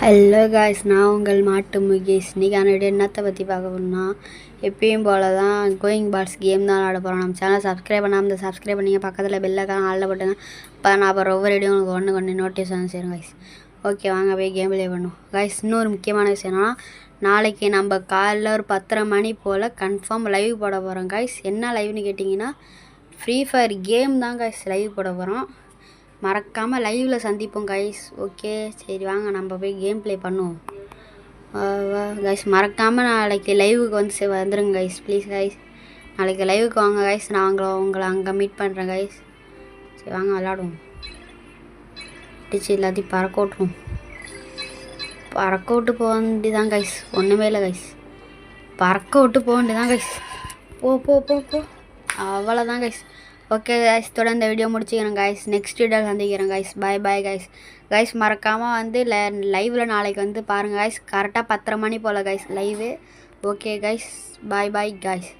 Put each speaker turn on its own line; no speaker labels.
Hello guys நான் உங்கள் மாட்டு முகேஷ். இன்றைக்கான வீடியோ என்னத்தை பற்றி பார்க்கணும்னா எப்பயும் போல தான் கோயிங் பால்ஸ் கேம் தான் விளாட போகிறோம் நம்ம சேனல் சப்ஸ்கிரைப் பண்ணாமல் இந்த சப்ஸ்கிரைப் பண்ணிங்க பக்கத்தில் பெல்லைக்கான ஆளில் போட்டுங்க இப்போ நான் அப்புறம் ஒவ்வொரு வீடியோ உங்களுக்கு ஒன்று கொண்டு நோட்டீஸ் வந்து சேரும் காய்ஸ் ஓகே வாங்க போய் கேம் ப்ளே பண்ணுவோம். காய்ஸ் இன்னொரு முக்கியமான விஷயம் என்னன்னா நாளைக்கு நம்ம காலைல ஒரு பத்தரை மணி போல் கன்ஃபார்ம் லைவ் போட போகிறோம் காய்ஸ் என்ன லைவ்னு கேட்டிங்கன்னா ஃப்ரீ ஃபயர் கேம் தான் காய்ஸ் லைவ் போட போகிறோம் மறக்காமல் லைவில் சந்திப்போம் கைஸ் ஓகே சரி வாங்க நம்ம போய் கேம் ப்ளே பண்ணுவோம். கைஸ் மறக்காமல் நாளைக்கு லைவுக்கு வந்து சே கைஸ் ப்ளீஸ் கைஸ் நாளைக்கு லைவுக்கு வாங்க கைஸ் நாங்களும் உங்களை அங்கே மீட் பண்ணுறேன் கைஸ் சரி வாங்க விளாடுவோம் அடிச்சு எல்லாத்தையும் பறக்க விட்ருவோம் பறக்க விட்டு போக வேண்டிதான் கைஸ் ஒன்றுமே இல்லை கைஸ் பறக்க விட்டு போக வேண்டியதான் கைஸ் போ போ போ போ. அவ்வளோதான் கைஸ் ஓகே கைஸ் தொடர்ந்து இந்த வீடியோ முடிச்சுக்கிறேன் கைஸ் நெக்ஸ்ட் வீடியோ சந்திக்கிறேன் guys bye bye guys guys மறக்காமல் வந்து லைவில் நாளைக்கு வந்து பாருங்கள் கைஸ் கரெக்டாக பத்தரை மணி போல் guys live okay guys bye bye guys